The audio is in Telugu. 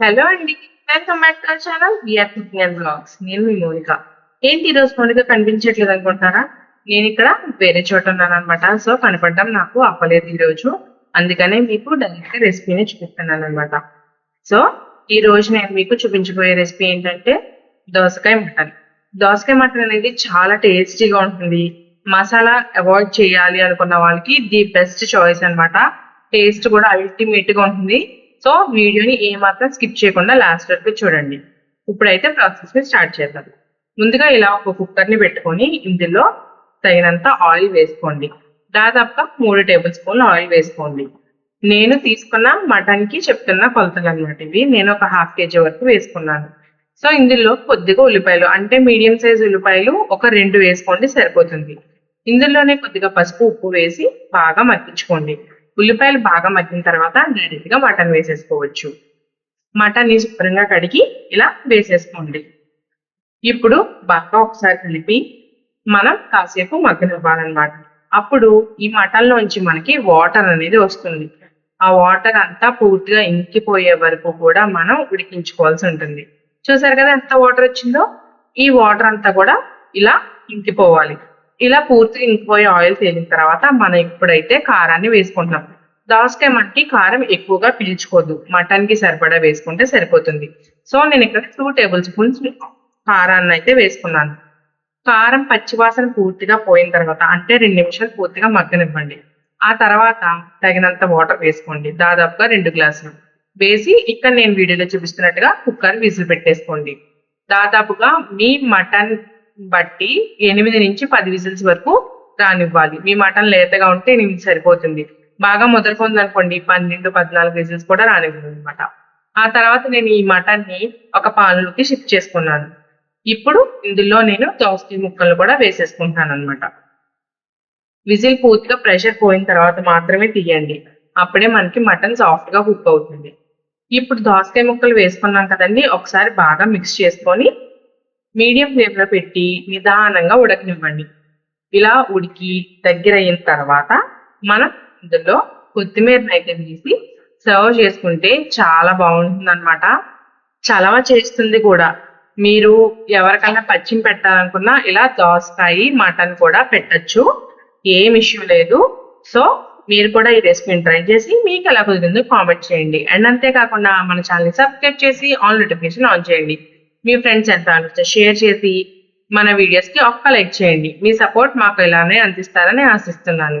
హలో అండి. Welcome back to our channel. VR cooking and blogs నేను మీ మౌనిక. ఏంటి ఈరోజు మౌనిక కనిపించట్లేదు అనుకుంటారా నేను ఇక్కడ వేరే చోట ఉన్నాను అనమాట సో కనపడడం నాకు అవ్వలేదు ఈరోజు. అందుకనే మీకు డైరెక్ట్ రెసిపీని చూపిస్తున్నాను అనమాట సో ఈ రోజు నేను మీకు చూపించబోయే రెసిపీ ఏంటంటే దోసకాయ మటన్. దోసకాయ మటన్ అనేది చాలా టేస్టీగా ఉంటుంది. మసాలా అవాయిడ్ చేయాలి అనుకున్న వాళ్ళకి ది బెస్ట్ చాయిస్ అనమాట టేస్ట్ కూడా అల్టిమేట్గా ఉంటుంది. సో వీడియోని ఏమాత్రం స్కిప్ చేయకుండా లాస్ట్ వరకు చూడండి. ఇప్పుడైతే ప్రాసెస్ని స్టార్ట్ చేద్దాం. ముందుగా ఇలా ఒక కుక్కర్ని పెట్టుకొని ఇందులో తగినంత ఆయిల్ వేసుకోండి. దాదాపుగా మూడు టేబుల్ స్పూన్లు ఆయిల్ వేసుకోండి. నేను తీసుకున్న మటన్కి చెప్తున్న కొలతలు అనమాట ఇవి. నేను ఒక హాఫ్ కేజీ వరకు వేసుకున్నాను. సో ఇందులో కొద్దిగా ఉల్లిపాయలు అంటే మీడియం సైజ్ ఉల్లిపాయలు ఒక రెండు వేసుకోండి సరిపోతుంది. ఇందులోనే కొద్దిగా పసుపు ఉప్పు వేసి బాగా మగ్గించుకోండి. ఉల్లిపాయలు బాగా మగ్గిన తర్వాత డైరెక్ట్గా మటన్ వేసేసుకోవచ్చు. మటన్ని శుభ్రంగా కడిగి ఇలా వేసేసుకోండి. ఇప్పుడు బాగా ఒకసారి కలిపి మనం కాసేపు మగ్గనివ్వాలన్నమాట. అప్పుడు ఈ మటన్ నుంచి మనకి వాటర్ అనేది వస్తుంది. ఆ వాటర్ అంతా పూర్తిగా ఇంకిపోయే వరకు కూడా మనం ఉడికించుకోవాల్సి ఉంటుంది. చూసారు కదా ఎంత వాటర్ వచ్చిందో? ఈ వాటర్ అంతా కూడా ఇలా ఇంకిపోవాలి. ఇలా పూర్తిగా ఇంకిపోయే ఆయిల్ తేలిన తర్వాత మనం ఇప్పుడైతే కారాన్ని వేసుకుంటున్నాం. దోసకాయ మనకి కారం ఎక్కువగా పీల్చుకోదు మటన్కి సరిపడా వేసుకుంటే సరిపోతుంది. సో నేను ఇక్కడ టూ టేబుల్ స్పూన్స్ కారాన్ని అయితే వేసుకున్నాను. కారం పచ్చివాసన పూర్తిగా పోయిన తర్వాత అంటే రెండు నిమిషాలు పూర్తిగా మగ్గనివ్వండి. ఆ తర్వాత తగినంత వాటర్ వేసుకోండి. దాదాపుగా రెండు గ్లాసులు. వేసి ఇక్కడ నేను వీడియోలో చూపిస్తున్నట్టుగా కుక్కర్ విజిల్ పెట్టేసుకోండి. దాదాపుగా మీ మటన్ బట్టి ఎనిమిది నుంచి పది విజిల్స్ వరకు రానివ్వాలి. మీ మటన్ లేతగా ఉంటే ఎనిమిది సరిపోతుంది. బాగా మొదలుకుంది అనుకోండి పన్నెండు పద్నాలుగు కేజీస్ కూడా రానివ్వాలి అనమాట ఆ తర్వాత నేను ఈ మటన్ని ఒక పాన్లోకి షిఫ్ట్ చేసుకున్నాను. ఇప్పుడు ఇందులో నేను దోసకాయ ముక్కలు కూడా వేసేసుకుంటాను అనమాట విజిల్ పూర్తిగా ప్రెషర్ పోయిన తర్వాత మాత్రమే తీయండి. అప్పుడే మనకి మటన్ సాఫ్ట్గా కుక్ అవుతుంది. ఇప్పుడు దోసకాయ ముక్కలు వేసుకున్నాం కదండి ఒకసారి బాగా మిక్స్ చేసుకొని మీడియం ఫ్లేమ్లో పెట్టి నిదానంగా ఉడకనివ్వండి. ఇలా ఉడికి దగ్గర అయిన తర్వాత మనం ఇందులో కొత్తిమీరని అయితే తీసి సర్వ్ చేసుకుంటే చాలా బాగుంటుంది అనమాట చలవ చేస్తుంది కూడా. మీరు ఎవరికైనా పచ్చిమి పెట్టాలనుకున్నా ఇలా దోసకాయ మటన్ కూడా పెట్టచ్చు. ఏం ఇష్యూ లేదు. సో మీరు కూడా ఈ రెసిపీని ట్రై చేసి మీకు ఎలా కుదిరిందో కామెంట్ చేయండి. అండ్ అంతేకాకుండా మన ఛానల్ని సబ్స్క్రైబ్ చేసి ఆల్ నోటిఫికేషన్ ఆన్ చేయండి. మీ ఫ్రెండ్స్ ఎంత అనిపిస్తే షేర్ చేసి మన వీడియోస్కి ఒక్క లైక్ చేయండి. మీ సపోర్ట్ మాకు ఇలానే అందిస్తారని ఆశిస్తున్నాను.